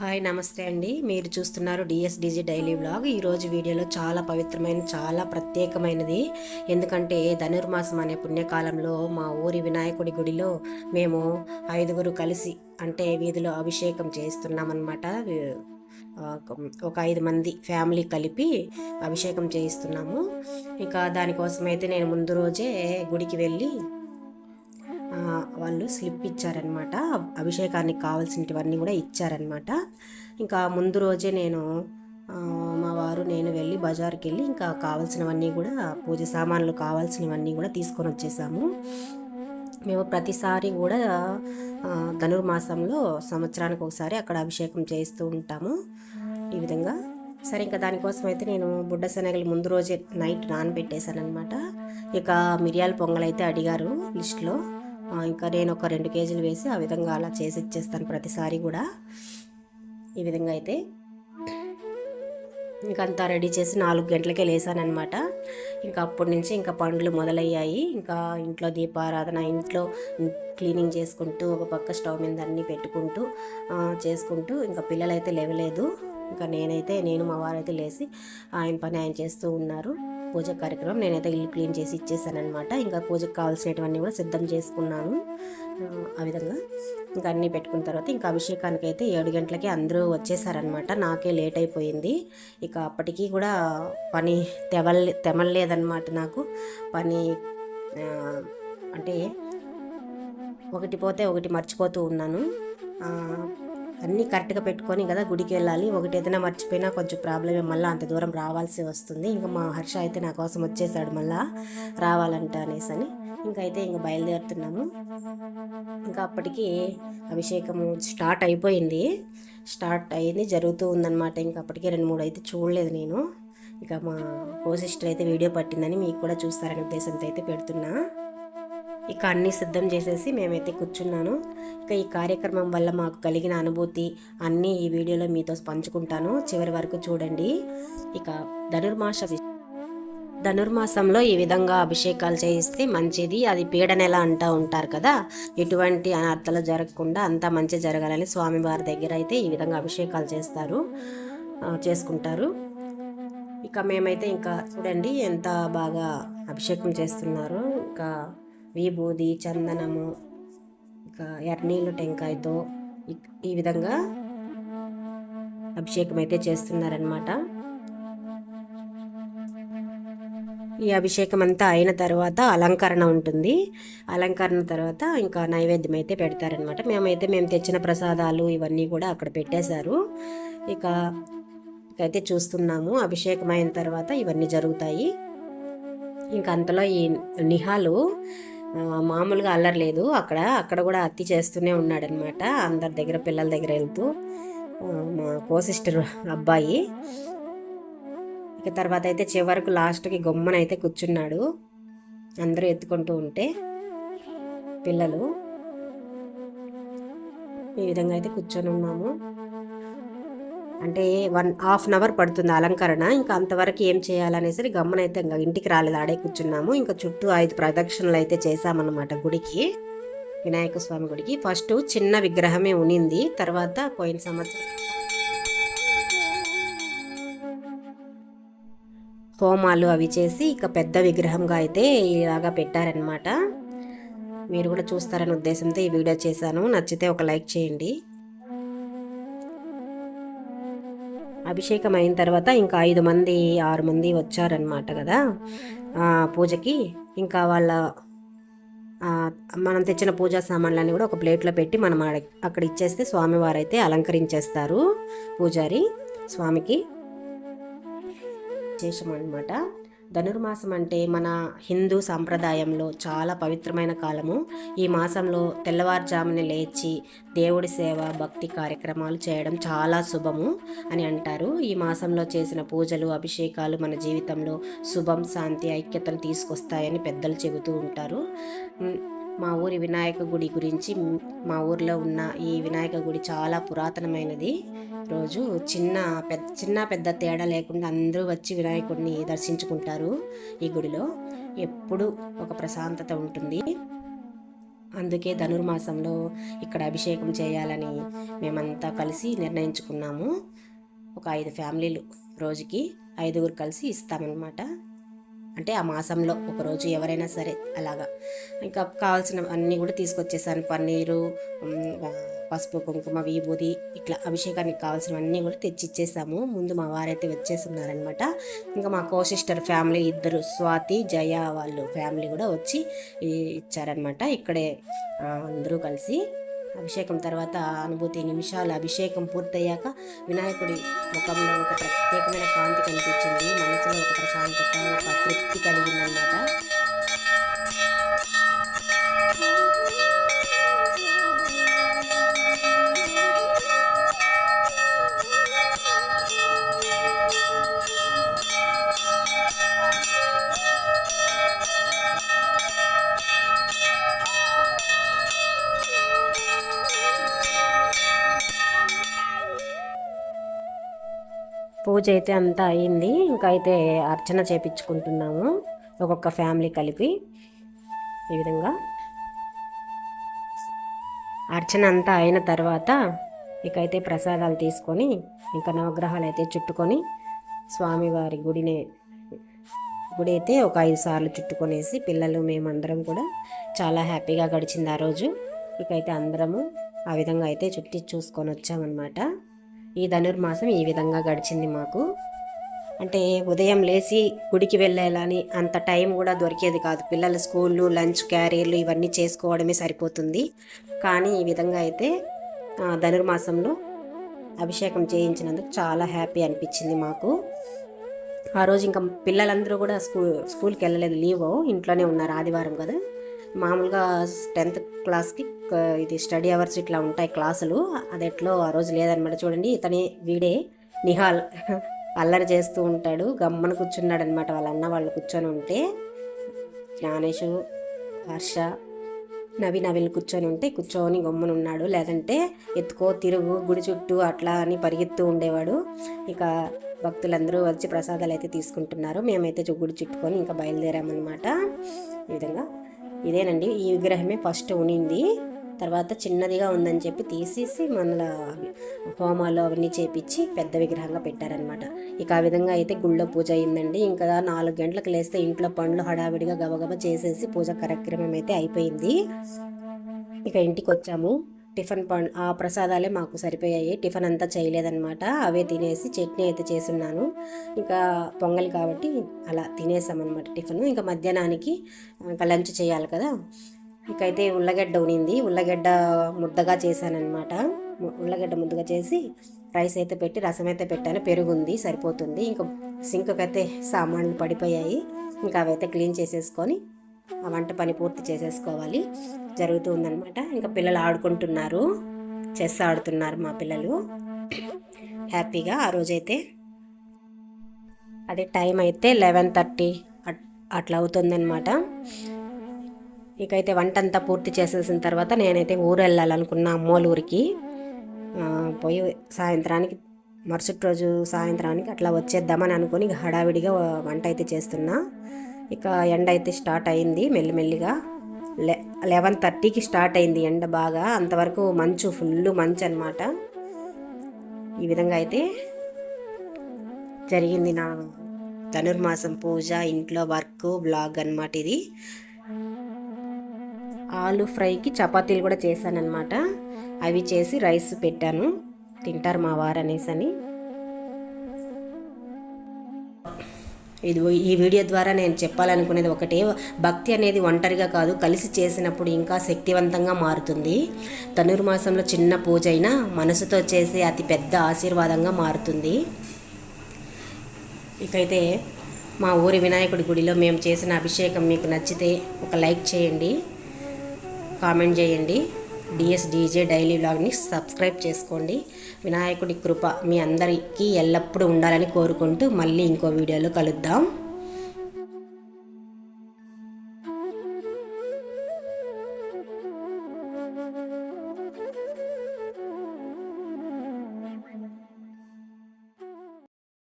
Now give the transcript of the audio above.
Hi నమస్తే అండి. మీరు చూస్తున్నారు డిఎస్డిజి డైలీ బ్లాగ్ ఈరోజు వీడియోలో చాలా పవిత్రమైన చాలా ప్రత్యేకమైనది. ఎందుకంటే ధనుర్మాసం అనే పుణ్యకాలంలో మా ఊరి వినాయకుడి గుడిలో మేము ఐదుగురు కలిసి అంటే వీధిలో అభిషేకం చేస్తున్నామన్నమాట ఒక ఐదు మంది ఫ్యామిలీ కలిపి అభిషేకం చేయిస్తున్నాము. ఇక దానికోసమైతే నేను ముందు రోజే గుడికి వెళ్ళి వాళ్ళు స్లిప్ ఇచ్చారనమాట అభిషేకానికి కావాల్సినవన్నీ కూడా ఇచ్చారనమాట ఇంకా ముందు రోజే నేను మా వారు నేను వెళ్ళి బజార్కి వెళ్ళి ఇంకా కావాల్సినవన్నీ కూడా పూజ సామాన్లు కావాల్సినవన్నీ కూడా తీసుకొని వచ్చేసాము మేము ప్రతిసారి కూడా ధనుర్మాసంలో సంవత్సరానికి ఒకసారి అక్కడ అభిషేకం చేస్తూ ఉంటాము. ఈ విధంగా. సరే ఇంకా దానికోసం అయితే నేను బుడ్డ శనగలు ముందు రోజే నైట్ నానబెట్టేశాను అనమాట ఇక మిరియాల పొంగల్ అయితే అడిగారు లిస్ట్లో. ఇంకా నేను ఒక రెండు కేజీలు వేసి ఆ విధంగా అలా చేసి ఇచ్చేస్తాను ప్రతిసారి కూడా. ఈ విధంగా అయితే ఇంకంతా రెడీ చేసి నాలుగు గంటలకే లేసానమాట ఇంకా అప్పటి నుంచి ఇంకా పండ్లు మొదలయ్యాయి. ఇంకా ఇంట్లో దీపారాధన ఇంట్లో క్లీనింగ్ చేసుకుంటూ ఒక పక్క స్టవ్ మీద అన్నీ పెట్టుకుంటూ చేసుకుంటూ ఇంకా పిల్లలైతే లేవలేదు. ఇంకా నేనైతే నేను మా వారైతే లేచి ఆయన పని ఆయన చేస్తూ ఉన్నారు. పూజ కార్యక్రమం నేనైతే ఇల్లు క్లీన్ చేసి ఇచ్చేసాను అనమాట ఇంకా పూజకు కావాల్సినవన్నీ కూడా సిద్ధం చేసుకున్నాను. ఆ విధంగా ఇంకా అన్నీ పెట్టుకున్న తర్వాత ఇంకా అభిషేకానికి అయితే ఏడు గంటలకి అందరూ వచ్చేసారనమాట నాకే లేట్ అయిపోయింది. ఇక అప్పటికీ కూడా పని తెవల్ తెమలేదన్నమాట నాకు. పని అంటే ఒకటి పోతే ఒకటి మర్చిపోతూ ఉన్నాను. అన్నీ కరెక్ట్గా పెట్టుకొని కదా గుడికి వెళ్ళాలి. ఒకటి ఏదైనా మర్చిపోయినా కొంచెం ప్రాబ్లమే. మళ్ళీ అంత దూరం రావాల్సి వస్తుంది. ఇంకా మా హర్ష అయితే నా కోసం వచ్చేసాడు మళ్ళా రావాలంట అనేసి అని. ఇంకైతే ఇంక బయలుదేరుతున్నాము. ఇంకా అప్పటికి అభిషేకము స్టార్ట్ అయిపోయింది. స్టార్ట్ అయింది జరుగుతూ ఉందన్నమాట. ఇంకా అప్పటికే రెండు మూడు అయితే చూడలేదు నేను. ఇక మా కో సిస్టర్ అయితే వీడియో పట్టిందని మీకు కూడా చూస్తారనే ఉద్దేశంతో అయితే పెడుతున్నా. ఇక అన్నీ సిద్ధం చేసేసి మేమైతే కూర్చున్నాను. ఇక ఈ కార్యక్రమం వల్ల మాకు కలిగిన అనుభూతి అన్నీ ఈ వీడియోలో మీతో పంచుకుంటాను. చివరి వరకు చూడండి. ఇక ధనుర్మాస ధనుర్మాసంలో ఈ విధంగా అభిషేకాలు చేయిస్తే మంచిది. అది పీడనెల అంటూ ఉంటారు కదా. ఎటువంటి అనర్థాలు జరగకుండా అంతా మంచి జరగాలని స్వామివారి దగ్గర అయితే ఈ విధంగా అభిషేకాలు చేస్తారు. చేసుకుంటారు. ఇక మేమైతే ఇంకా చూడండి ఎంత బాగా అభిషేకం చేస్తున్నారు. ఇంకా విభూది చందనము ఇంకా ఎర్నీళ్ళు టెంకాయతో ఈ విధంగా అభిషేకం అయితే చేస్తున్నారనమాట ఈ అభిషేకం అంతా అయిన తర్వాత అలంకరణ ఉంటుంది. అలంకరణ తర్వాత ఇంకా నైవేద్యం అయితే పెడతారనమాట మేమైతే మేము తెచ్చిన ప్రసాదాలు ఇవన్నీ కూడా అక్కడ పెట్టేశారు. ఇక అయితే చూస్తున్నాము అభిషేకం అయిన తర్వాత ఇవన్నీ జరుగుతాయి. ఇంకా అంతలో ఈ నిహాలు మామూలుగా అల్లర్లేదు అక్కడ అక్కడ కూడా అత్తి చేస్తూనే ఉన్నాడనమాట. అందరి దగ్గర పిల్లల దగ్గర వెళ్తూ మా కో సిస్టర్ అబ్బాయి. ఇక తర్వాత అయితే చివరకు లాస్ట్కి గొమ్మనైతే కూర్చున్నాడు. అందరూ ఎత్తుకుంటూ ఉంటే పిల్లలు. ఈ విధంగా అయితే కూర్చొని ఉన్నాము. అంటే వన్ హాఫ్ అన్ అవర్ పడుతుంది అలంకరణ. ఇంకా అంతవరకు ఏం చేయాలనేసరి గమ్మనైతే ఇంకా ఇంటికి రాలేదు. ఆడే కూర్చున్నాము. ఇంకా చుట్టూ ఐదు ప్రదక్షిణలు అయితే చేసామన్నమాట గుడికి వినాయక స్వామి గుడికి. ఫస్ట్ చిన్న విగ్రహమే ఉనింది. తర్వాత పోయిన సంవత్సరం హోమాలు అవి చేసి ఇక పెద్ద విగ్రహంగా అయితే ఇలాగా పెట్టారనమాట మీరు కూడా చూస్తారనే ఉద్దేశంతో ఈ వీడియో చేశాను. నచ్చితే ఒక లైక్ చేయండి. అభిషేకం అయిన తర్వాత ఇంకా ఐదు మంది ఆరు మంది వచ్చారనమాట కదా పూజకి. ఇంకా వాళ్ళ మనం తెచ్చిన పూజా సామాన్లన్నీ కూడా ఒక ప్లేట్లో పెట్టి మనం అక్కడ ఇచ్చేస్తే స్వామివారు అయితే అలంకరించేస్తారు పూజారి స్వామికి. విశేషం అనమాట ధనుర్మాసం అంటే మన హిందూ సాంప్రదాయంలో చాలా పవిత్రమైన కాలము. ఈ మాసంలో తెల్లవారుజామున లేచి దేవుడి సేవ భక్తి కార్యక్రమాలు చేయడం చాలా శుభము అని అంటారు. ఈ మాసంలో చేసిన పూజలు అభిషేకాలు మన జీవితంలో శుభం శాంతి ఐక్యతను తీసుకొస్తాయని పెద్దలు చెబుతూ ఉంటారు. మా ఊరి వినాయక గుడి గురించి మా ఊరిలో ఉన్న ఈ వినాయక గుడి చాలా పురాతనమైనది. రోజు చిన్న పెద్ద చిన్న పెద్ద తేడా లేకుండా అందరూ వచ్చి వినాయకుడిని దర్శించుకుంటారు ఈ గుడిలో. ఎప్పుడూ ఒక ప్రశాంతత ఉంటుంది. అందుకే ధనుర్మాసంలో ఇక్కడ అభిషేకం చేయాలని మేమంతా కలిసి నిర్ణయించుకున్నాము. ఒక ఐదు ఫ్యామిలీలు రోజుకి ఐదుగురు కలిసి ఇస్తామన్నమాట. అంటే ఆ మాసంలో ఒకరోజు ఎవరైనా సరే అలాగా. ఇంకా కావాల్సిన అన్నీ కూడా తీసుకొచ్చేసాను. పన్నీరు పసుపు కుంకుమ విభూది ఇట్లా అభిషేకానికి కావాల్సినవన్నీ కూడా తెచ్చిచ్చేసాము. ముందు మా వారైతే వచ్చేస్తున్నారనమాట ఇంకా మా కో సిస్టర్ ఫ్యామిలీ ఇద్దరు స్వాతి జయ వాళ్ళు ఫ్యామిలీ కూడా వచ్చి ఇచ్చారనమాట ఇక్కడే అందరూ కలిసి అభిషేకం తర్వాత అనుభూతి నిమిషాలు అభిషేకం పూర్తయ్యాక వినాయకుడి ముఖంలో ఒక ప్రత్యేకమైన కాంతి కనిపించింది. మనసులో ఒక ప్రశాంతత ఒక తృప్తి కలిగిందనమాట పూజ అయితే అంతా అయింది. ఇంకా అయితే అర్చన చేపించుకుంటున్నాము. ఒక్కొక్క ఫ్యామిలీ కలిపి ఈ విధంగా. అర్చన అంతా అయిన తర్వాత ఇకైతే ప్రసాదాలు తీసుకొని ఇంకా నవగ్రహాలు అయితే చుట్టుకొని స్వామివారి గుడిని గుడి అయితే ఒక ఐదు సార్లు చుట్టుకొనేసి పిల్లలు మేమందరం కూడా చాలా హ్యాపీగా గడిచింది ఆ రోజు. ఇకైతే అందరము ఆ విధంగా అయితే చుట్టి చూసుకొని వచ్చామన్నమాట. ఈ ధనుర్మాసం ఈ విధంగా గడిచింది మాకు. అంటే ఉదయం లేచి గుడికి వెళ్ళాలని అంత టైం కూడా దొరికేది కాదు. పిల్లల స్కూళ్ళు లంచ్ క్యారియర్లు ఇవన్నీ చేసుకోవడమే సరిపోతుంది. కానీ ఈ విధంగా అయితే ధనుర్మాసంలో అభిషేకం చేయించినందుకు చాలా హ్యాపీ అనిపించింది మాకు. ఆ రోజు ఇంకా పిల్లలందరూ కూడా స్కూల్ స్కూల్కి వెళ్ళలేదు లీవ్ ఇంట్లోనే ఉన్నారు ఆదివారం కదా. మామూలుగా టెన్త్ క్లాస్కి ఇది స్టడీ అవర్స్ ఇట్లా ఉంటాయి క్లాసులు. అది ఎట్లో ఆ రోజు లేదనమాట. చూడండి ఇతని వీడే నిహాల్. అల్లరి చేస్తూ ఉంటాడు. గమ్మన కూర్చున్నాడు అనమాట వాళ్ళ అన్న. వాళ్ళు కూర్చొని ఉంటే జ్ఞానేషు హర్ష నవి నవిలు కూర్చొని ఉంటే కూర్చొని గమ్మున ఉన్నాడు. లేదంటే ఎత్తుకో తిరుగు గుడి చుట్టూ అట్లా అని పరిగెత్తూ ఉండేవాడు. ఇక భక్తులందరూ వచ్చి ప్రసాదాలు అయితే తీసుకుంటున్నారు. మేమైతే గుడి చుట్టుకొని ఇంకా బయలుదేరామన్నమాట. ఈ విధంగా. ఇదేనండి. ఈ విగ్రహమే ఫస్ట్ ఉనింది. తర్వాత చిన్నదిగా ఉందని చెప్పి తీసేసి మన హోమాలు అవన్నీ చేపించి పెద్ద విగ్రహంగా పెట్టారనమాట ఇక ఆ విధంగా అయితే గుళ్ళో పూజ అయిందండి. ఇంకా నాలుగు గంటలకు లేస్తే ఇంట్లో పండ్లు హడావిడిగా గబగబ చేసేసి పూజ కార్యక్రమం అయితే అయిపోయింది. ఇక ఇంటికి వచ్చాము. టిఫిన్ పండ్ ఆ ప్రసాదాలే మాకు సరిపోయాయి. టిఫిన్ అంతా చేయలేదన్నమాట. అవే తినేసి చట్నీ అయితే చేసున్నాను ఇంకా పొంగల్ కాబట్టి అలా తినేసామన్నమాట టిఫిన్. ఇంకా మధ్యాహ్నానికి ఇంకా లంచ్ చేయాలి కదా. ఇకైతే ఉల్లగడ్డ ఉనింది. ఉల్లగడ్డ ముద్దగా చేశానమాట ఉల్లగడ్డ ముద్దగా చేసి రైస్ అయితే పెట్టి రసం అయితే పెట్టాను. పెరుగుంది సరిపోతుంది. ఇంకా సింక్కి అయితే సామాన్లు పడిపోయాయి. ఇంకా అవైతే క్లీన్ చేసేసుకొని ఆ వంట పని పూర్తి చేసేసుకోవాలి. జరుగుతూ ఉందనమాట ఇంకా పిల్లలు ఆడుకుంటున్నారు. చెస్ ఆడుతున్నారు మా పిల్లలు. హ్యాపీగా ఆ రోజైతే అదే టైం అయితే లెవెన్ థర్టీ అట్లా అవుతుందన్నమాట. ఇకైతే వంట అంతా పూర్తి చేసేసిన తర్వాత నేనైతే ఊరు వెళ్ళాలనుకున్నా అమ్మోళ్ళ ఊరికి పోయి సాయంత్రానికి మరుసటి రోజు సాయంత్రానికి అట్లా వచ్చేద్దామని అనుకుని హడావిడిగా వంట అయితే చేస్తున్నా. ఇక ఎండ అయితే స్టార్ట్ అయింది మెల్లిమెల్లిగా. లె లెవెన్ థర్టీకి స్టార్ట్ అయింది ఎండ బాగా అంతవరకు మంచు ఫుల్ మంచు అనమాట ఈ విధంగా అయితే జరిగింది నా ధనుర్మాసం పూజ ఇంట్లో వర్క్ బ్లాగ్ అన్నమాట ఇది. ఆలు ఫ్రైకి చపాతీలు కూడా చేశానన్నమాట. అవి చేసి రైస్ పెట్టాను. తింటారు మా వారు అనేసి అని. ఇది ఈ వీడియో ద్వారా నేను చెప్పాలనుకునేది ఒకటే. భక్తి అనేది ఒంటరిగా కాదు. కలిసి చేసినప్పుడు ఇంకా శక్తివంతంగా మారుతుంది. ధనుర్మాసంలో చిన్న పూజ అయినా మనసుతో చేసే అతి పెద్ద ఆశీర్వాదంగా మారుతుంది. ఇకైతే మా ఊరి వినాయకుడి గుడిలో మేము చేసిన అభిషేకం మీకు నచ్చితే ఒక లైక్ చేయండి. కామెంట్ చేయండి. డిఎస్ డీజే డైలీ వ్లాగ్ని సబ్స్క్రైబ్ చేసుకోండి. వినాయకుడి కృప మీ అందరికీ ఎల్లప్పుడూ ఉండాలని కోరుకుంటూ మళ్ళీ ఇంకో వీడియోలో కలుద్దాం.